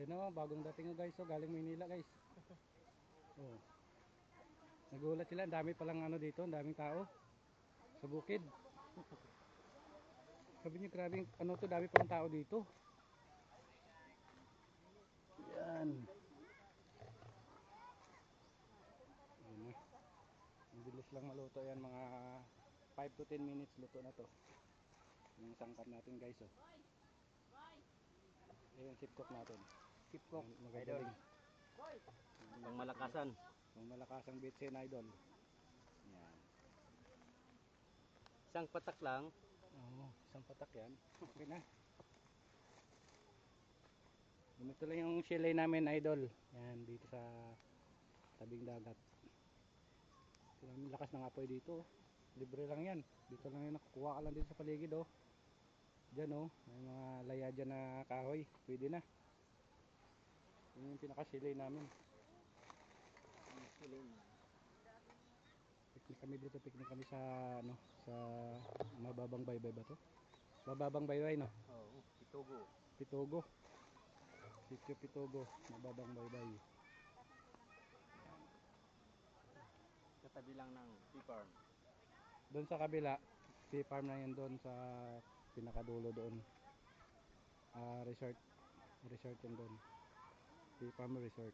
Ayun o, bagong dating o guys. So, galing Maynila guys. Oh. Nagulat sila. Ang dami palang ano dito. Ang daming tao. Sa bukid. Sabi niyo, grabe ano to. Dami palang tao dito. Yan. Ayun na. Ang bilis lang maluto yan. Mga 5 to 10 minutes luto na to. Yung sangkap natin guys. Oh. Ayun, cook natin. Chip cook, Magagaling. Pang malakasan. Ang malakasang bitsin idol. Yan. Isang patak lang. Oo, isang patak yan. Okay na. Ganito lang yung chalet namin idol. Yan, dito sa tabing dagat. Mo, lakas ng apoy dito. oh. Libre lang yan. Dito lang yung nakukuha ka lang dito sa paligid oh. Diyan oh, may mga laya dyan na kahoy. Pwede na. Yun yung pinaka chalet namin. Picnic kami dito, picnic kami sa ano, sa mababang baybay ba to? Mababang baybay no? Oo, itugo. Pitogo. Sitio Pitogo, mababang baybay. Katabi lang ng tea farm. Doon sa kabila, sea farm na yan doon sa pinakadulo doon. Ah, resort. Resort yan doon. Pama Resort.